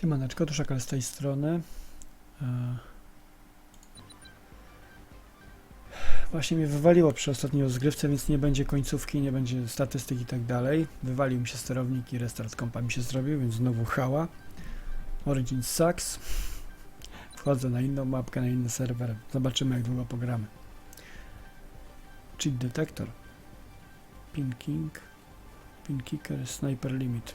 Siemaneczko, tu Szakal z tej strony. E, Właśnie mnie wywaliło przy ostatniej rozgrywce, więc nie będzie końcówki, nie będzie statystyk i tak dalej. Wywalił mi się sterownik i restart kompa mi się zrobił, więc znowu hała. Origin sucks. Wchodzę na inną mapkę, na inny serwer. Zobaczymy jak długo pogramy. Cheat detector. Pin king. Pin kicker, sniper limit.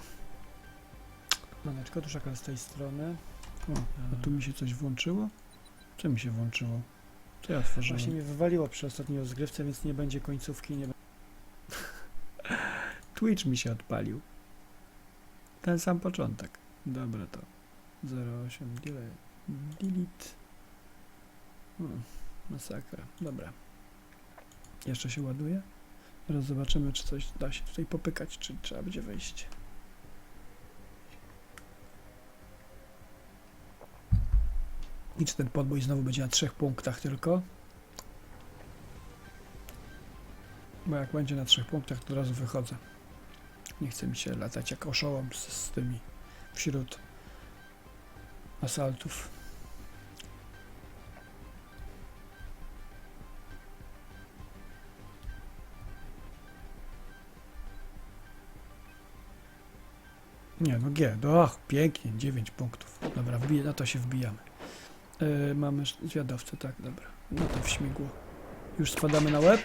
Maneczko, tu szakal z tej strony. O, a tu mi się coś włączyło? Co mi się włączyło? Co ja otworzyłem? Właśnie mnie wywaliło przy ostatniej rozgrywce, więc nie będzie końcówki, nie Twitch mi się odpalił. Ten sam początek. Dobra to. 08 delay. Delete. Hmm, masakra. Dobra. Jeszcze się ładuje. Teraz zobaczymy, czy coś da się tutaj popykać, czy trzeba będzie wejść. Czy ten podbój znowu będzie na trzech punktach tylko? Bo jak będzie na trzech punktach, to od razu wychodzę. Nie chce mi się latać jak oszołom z, z tymi wśród asaltów. Nie, no G, no ach, pięknie, 9 punktów. Dobra, wbij, na to się wbijamy. Yy, mamy zwiadowcę, tak, dobra. No to w śmigło. Już spadamy na łeb?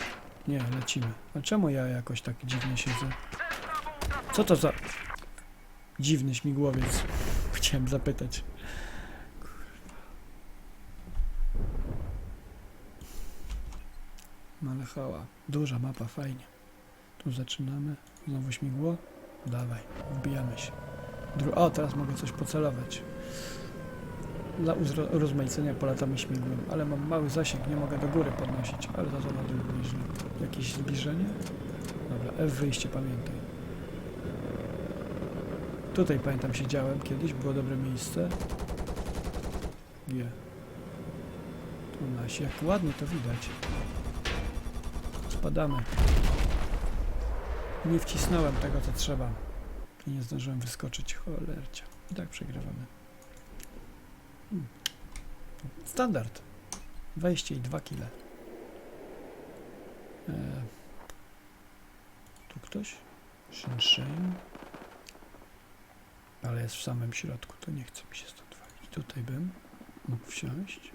Nie, lecimy. A czemu ja jakoś tak dziwnie siedzę? Co to za... Dziwny śmigłowiec. Chciałem zapytać. Malechała. Duża mapa, fajnie. Tu zaczynamy. Znowu śmigło. Dawaj, wbijamy się. Dru o, teraz mogę coś pocelować. Dla urozmaicenia polatamy śmigłem, ale mam mały zasięg, nie mogę do góry podnosić, ale to to na dół bliżej. Jakieś zbliżenie? Dobra, F wyjście, pamiętaj. Tutaj pamiętam siedziałem kiedyś, było dobre miejsce. G. Tu nasi, jak ładnie to widać. Spadamy. Nie wcisnąłem tego, co trzeba. I nie zdążyłem wyskoczyć, cholercia. I tak przegrywamy. Hmm. Standard. Wejście i dwa kile. E, tu ktoś? Shin Ale jest w samym środku, to nie chce mi się stąd walić. Tutaj bym mógł wsiąść.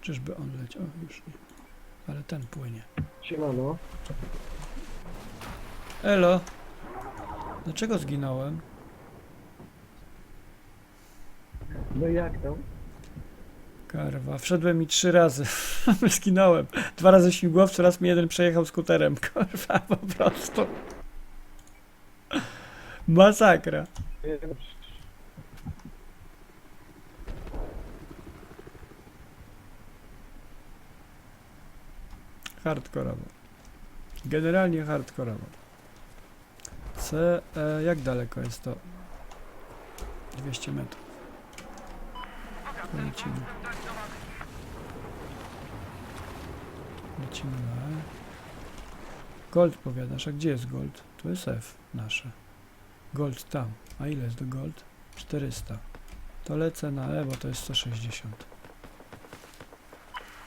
Czyżby on leciał? O, już nie. Ale ten płynie. Siemano. Elo! Dlaczego zginąłem? No jak tam? Karwa, wszedłem mi trzy razy. Zginąłem. Dwa razy śmigłowcu, raz mi jeden przejechał skuterem. Kurwa, po prostu. Masakra. Hardkorowo. Generalnie hardkorowo. C, e, jak daleko jest to? 200 metrów. To Lecimy. Na E. Gold powiadasz, a gdzie jest gold? Tu jest F nasze. Gold tam. A ile jest do gold? 400. To lecę na E, bo to jest 160.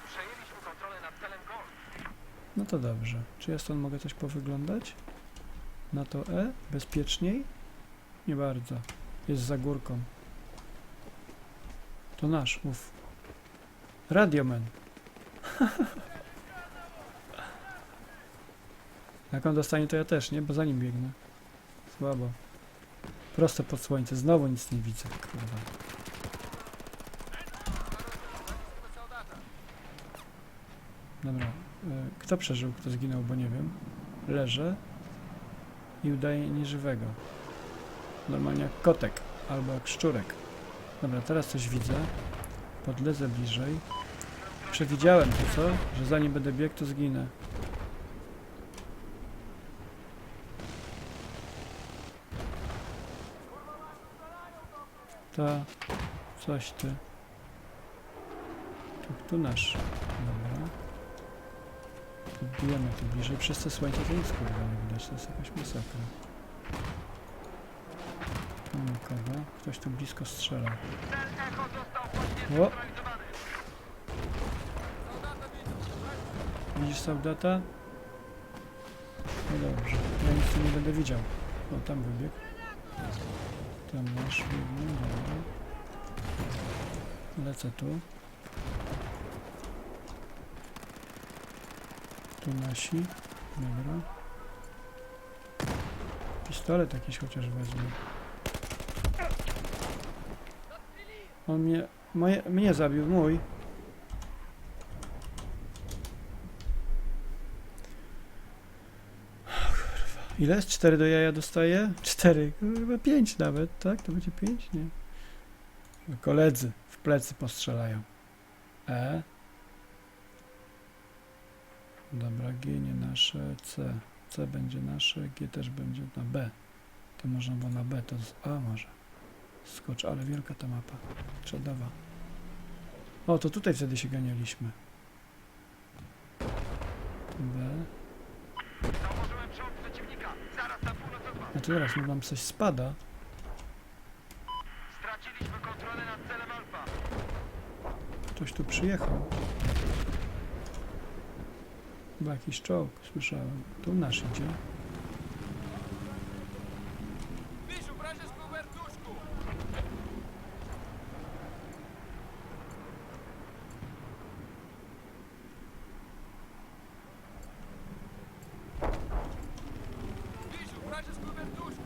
Przejęliśmy kontrolę nad celem Gold. No to dobrze. Czy ja stąd mogę coś powyglądać? Na to E? Bezpieczniej? Nie bardzo. Jest za górką. To nasz, uf. Radioman. Jak on dostanie, to ja też, nie? Bo za nim biegnę. Słabo. Prosto pod słońce. Znowu nic nie widzę. Kurwa. Dobra. y, Kto przeżył, kto zginął, bo nie wiem. Leżę i udaje nieżywego. Normalnie jak kotek albo jak szczurek. Dobra, teraz coś widzę. Podlezę bliżej. Przewidziałem to, co? Że zanim będę biegł, to zginę. Ta, coś ty. Tu, tu nasz. Dobra. Bijemy tu bliżej. Przez te słońce to nic kurwa nie widać. To jest jakaś masakra. Nie nikogo. Ktoś tu blisko strzela. O! Widzisz soldata? No dobrze. Ja nic tu nie będę widział. O, tam wybiegł. Tam masz dobra. Lecę tu. Tu nasi. Dobra. Pistolet jakiś chociaż wezmę. On mnie... Moje, mnie zabił, mój. Ile jest? 4 do jaja dostaję? 4, chyba 5 nawet, tak? To będzie 5? Nie. Koledzy w plecy postrzelają. E. Dobra, G nie nasze, C. C będzie nasze, G też będzie na B. To można było na B, to z A może. Skocz, ale wielka ta mapa. Czadowa. O, to tutaj wtedy się ganialiśmy. B. Zauważyłem czołg przeciwnika. Zaraz na to teraz mi nam coś spada. Straciliśmy kontrolę nad celem Alfa. Ktoś tu przyjechał. Chyba jakiś czołg, słyszałem. Tu nasz idzie. Wisiu, w razie z Kubertuszku. Wisiu, w razie z Kubertuszku.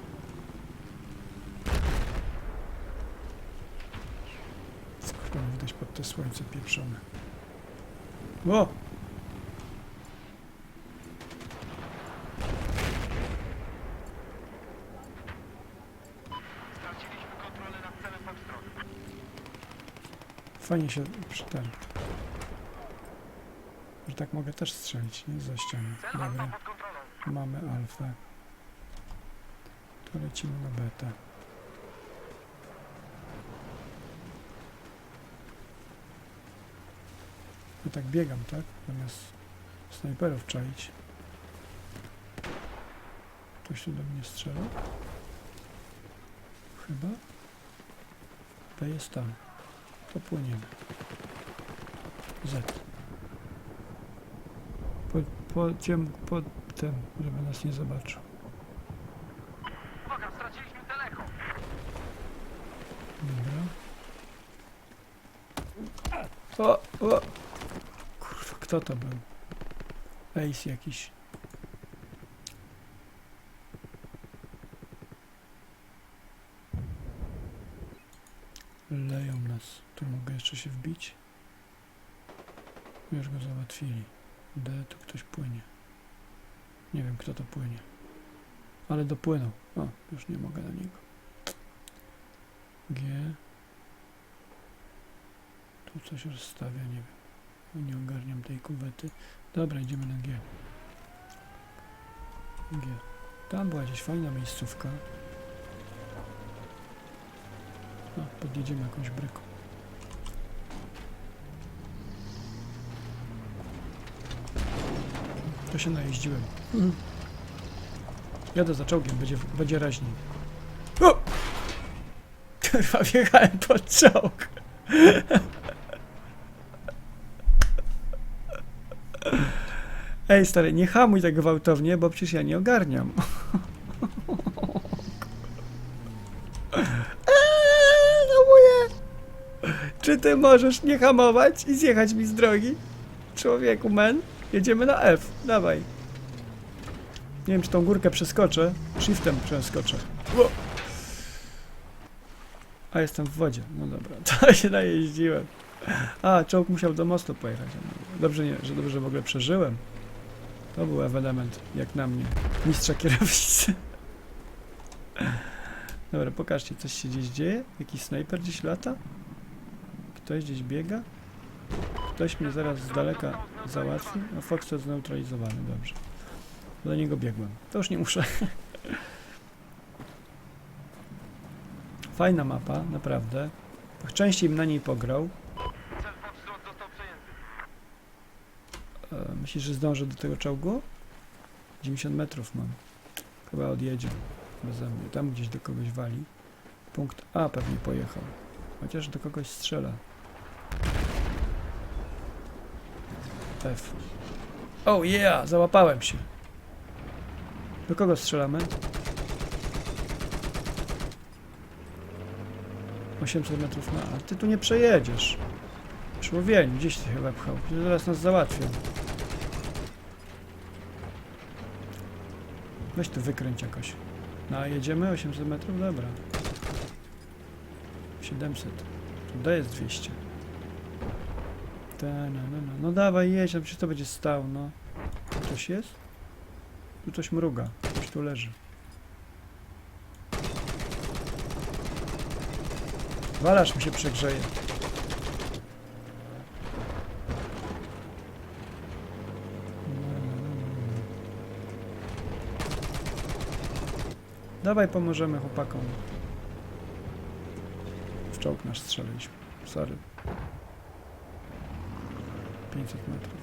Skurwa, widać pod te słońce pieprzone. O! Fajnie się przy ten. Że tak mogę też strzelić, nie? Za ścianę. Dobra, mamy alfę. To lecimy na betę. Tak biegam, tak? Zamiast snajperów czaić. Ktoś tu do mnie strzela? Chyba? To jest tam. To płyniemy. Z. Po, po, ciem, po tym, żeby nas nie zobaczył. Uwaga, straciliśmy cel Echo. Dobra. O, o! Kurwa, kto to był? Ace jakiś. Leją nas. Tu mogę jeszcze się wbić. Już go załatwili. D, tu ktoś płynie. Nie wiem, kto to płynie. Ale dopłynął. O, już nie mogę na niego. G. Tu coś rozstawia, nie wiem. Nie ogarniam tej kuwety. Dobra, idziemy na G. G. Tam była gdzieś fajna miejscówka. A, podjedziemy jakąś bryką. To się najeździłem. Jadę za czołgiem, będzie, będzie raźniej. O! Kurwa, wjechałem pod czołg. Ej, stary, nie hamuj tak gwałtownie, bo przecież ja nie ogarniam. Eee, hamuję. Czy ty możesz nie hamować i zjechać mi z drogi? Człowieku, men. Jedziemy na F. Dawaj. Nie wiem, czy tą górkę przeskoczę. Shiftem przeskoczę. Ło. A jestem w wodzie. No dobra, to się najeździłem. A, czołg musiał do mostu pojechać. Dobrze, nie, że dobrze w ogóle przeżyłem. To był ewenement, jak na mnie. Mistrza kierownicy. Dobra, pokażcie, coś się gdzieś dzieje? Jakiś snajper gdzieś lata? Ktoś gdzieś biega? Ktoś mnie zaraz z daleka załatwi? A Fox zneutralizowany, dobrze. Do niego biegłem. To już nie muszę. Fajna mapa, naprawdę. Częściej bym na niej pograł. Myślisz, że zdążę do tego czołgu? 90 metrów mam. Chyba odjedzie beze mnie. Tam gdzieś do kogoś wali. Punkt A pewnie pojechał. Chociaż do kogoś strzela. F. Oh yeah! Załapałem się. Do kogo strzelamy? 800 metrów na... A ty tu nie przejedziesz. Człowiek, gdzieś ty chyba pchał. Zaraz nas załatwią. Weź tu wykręć jakoś. No a jedziemy 800 metrów? Dobra. 700. Tutaj jest 200. Ta, no, no, no. no dawaj jedź, no przecież to będzie stał, no. Ktoś jest? Tu coś mruga. Ktoś tu leży. Walasz mi się przegrzeje. Dawaj pomożemy chłopakom. W czołg nasz strzeliliśmy. Sorry. 500 metrów.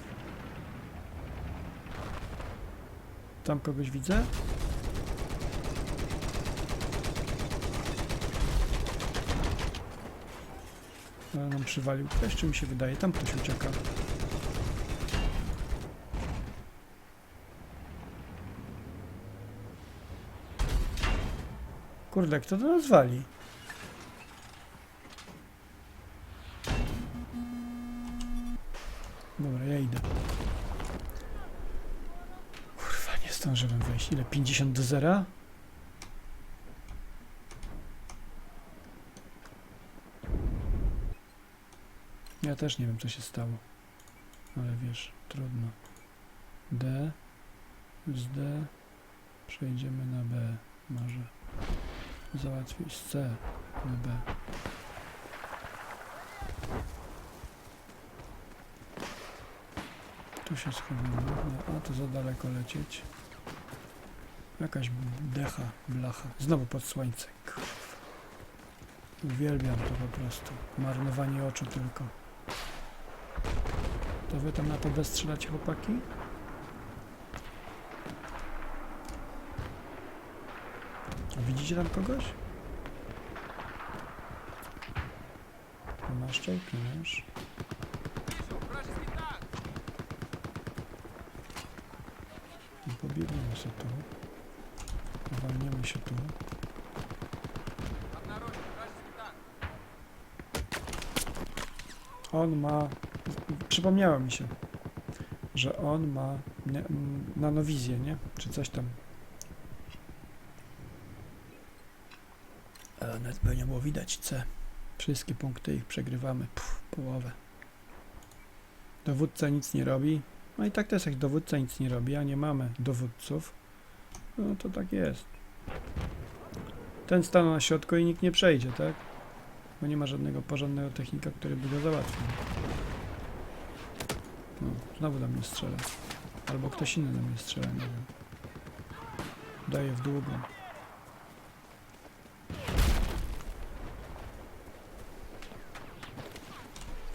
Tam kogoś widzę? Ale nam przywalił ktoś, czy mi się wydaje? Tam ktoś ucieka. Kurde, kto to nas wali? Dobra, ja idę. Kurwa, nie zdążyłem wejść. Ile? 50 do zera? Ja też nie wiem, co się stało. Ale wiesz, trudno. D. Z D. Przejdziemy na B. Może. Załatwić C na B. Tu się schowamy. No, a to za daleko lecieć. Jakaś decha, blacha. Znowu pod słońce. Uwielbiam to po prostu. Marnowanie oczu tylko. To wy tam na to B strzelacie, chłopaki? A widzicie tam kogoś? Masz masz. I pobiegniemy się tu. Walniemy się tu. On ma... Przypomniało mi się, że on ma nanowizję, nie? Czy coś tam. E, nawet pewnie było widać C. Wszystkie punkty ich przegrywamy. Pff, połowę. Dowódca nic nie robi. No i tak też jak dowódca nic nie robi, a nie mamy dowódców, no to tak jest. Ten stanął na środku i nikt nie przejdzie, tak? Bo nie ma żadnego porządnego technika, który by go załatwił. No, znowu do mnie strzela. Albo ktoś inny do mnie strzela, nie wiem. Daje w długą.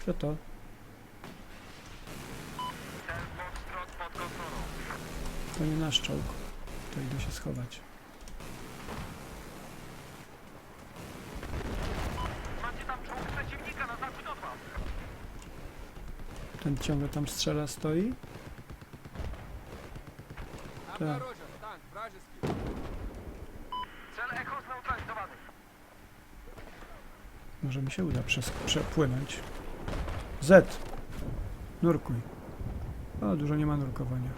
Co to? To nie nasz czołg. To idę się schować. Ten ciągle tam strzela stoi? Tak. Może mi się uda przepłynąć. Z! Nurkuj. O, dużo nie ma nurkowania.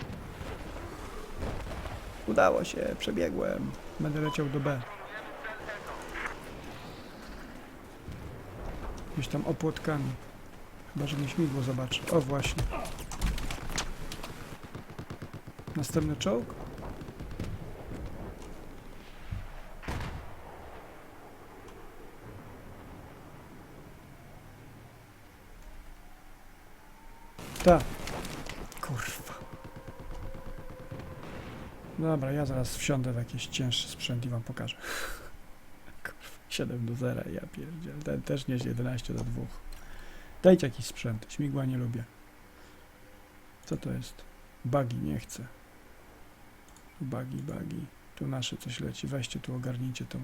Udało się, przebiegłem. Będę leciał do B. Gdzieś tam opłotkami. Chyba, że mi śmigło zobaczy. O, właśnie. Następny czołg? Tak. Kurwa. Dobra, ja zaraz wsiądę w jakiś cięższy sprzęt i wam pokażę. Kurwa, 7 do 0, ja pierdziel. Ten też nie jest 11 do 2. Dajcie jakiś sprzęt. Śmigła nie lubię. Co to jest? Bagi, nie chcę. Bagi, bagi. Tu nasze coś leci. Weźcie tu, ogarnijcie to.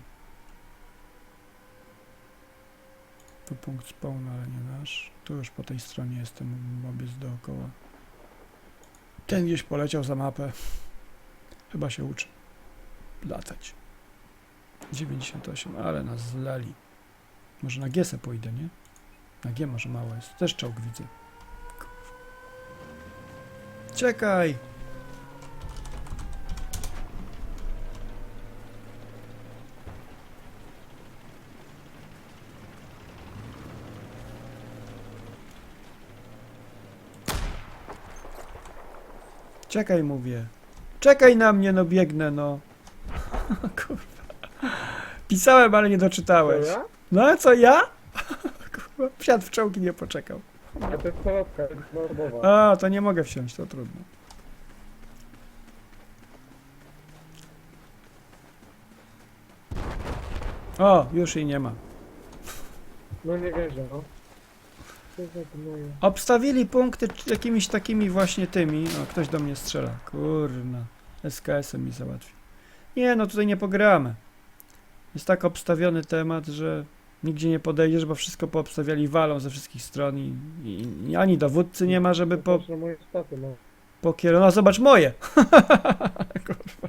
Tu punkt spawn, ale nie nasz. Tu już po tej stronie jestem, obiec dookoła. Ten gdzieś poleciał za mapę. Chyba się uczy latać. 98, ale nas zlali. Może na G se pójdę, nie? Na G może mało jest. Też czołg widzę. Czekaj! Czekaj, mówię. Czekaj na mnie, no biegnę, no. Kurwa. Pisałem, ale nie doczytałeś. Ja? No a co ja? Kurwa, wsiadł w czołgi, nie poczekał. A to jest chorobka, normowa. A, to nie mogę wsiąść, to trudno. O, już jej nie ma. No nie wierzę, no. Obstawili punkty jakimiś takimi właśnie tymi. O, ktoś do mnie strzela. Kurna. SKS-em mi załatwił. Nie, no tutaj nie pogramy. Jest tak obstawiony temat, że nigdzie nie podejdziesz, bo wszystko poobstawiali walą ze wszystkich stron i, i, i ani dowódcy nie ma, żeby po, no. pokierował. No zobacz moje! Kurwa.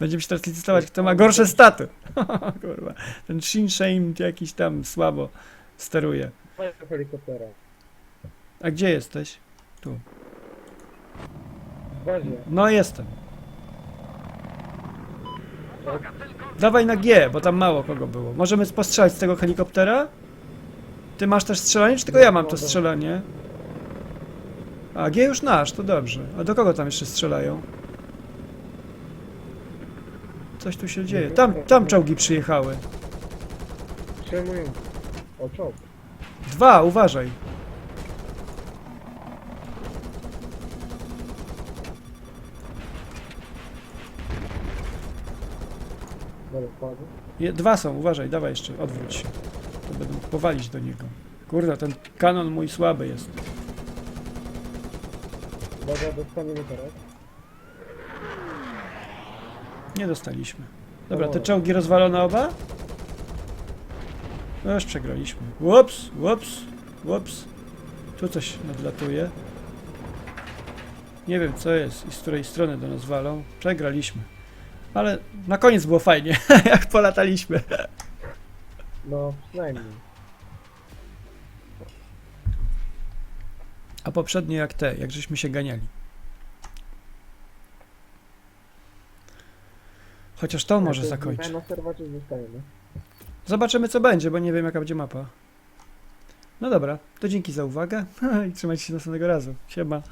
Będziemy się teraz licytować, kto ma gorsze staty. Kurwa. Ten Shinsheim jakiś tam słabo steruje. Fajna helikoptera. A gdzie jesteś? W bazie. No jestem. Dawaj na G, bo tam mało kogo było. Możemy postrzelać z tego helikoptera? Ty masz też strzelanie, czy tylko ja mam to strzelanie? A, G już nasz, to dobrze. A do kogo tam jeszcze strzelają? Coś tu się dzieje. Tam, tam czołgi przyjechały. Przejmują. O, czołg. Dwa, uważaj. Je, dwa są, uważaj, dawaj jeszcze, odwróć się. To będą powalić do niego. Kurde, ten kanon mój słaby jest. Dobra, dostaniemy teraz. Nie dostaliśmy. Dobra, te czołgi rozwalone oba? No już przegraliśmy. Łops, łops, łops. Tu coś nadlatuje. Nie wiem co jest i z której strony do nas walą. Przegraliśmy. Ale na koniec było fajnie, jak polataliśmy. No, przynajmniej. A poprzednie jak te, jak żeśmy się ganiali. Chociaż to może To jest zakończy. Na serwacie zostajemy. Zobaczymy co będzie, bo nie wiem jaka będzie mapa. No dobra, to dzięki za uwagę i trzymajcie się następnego razu. Siema.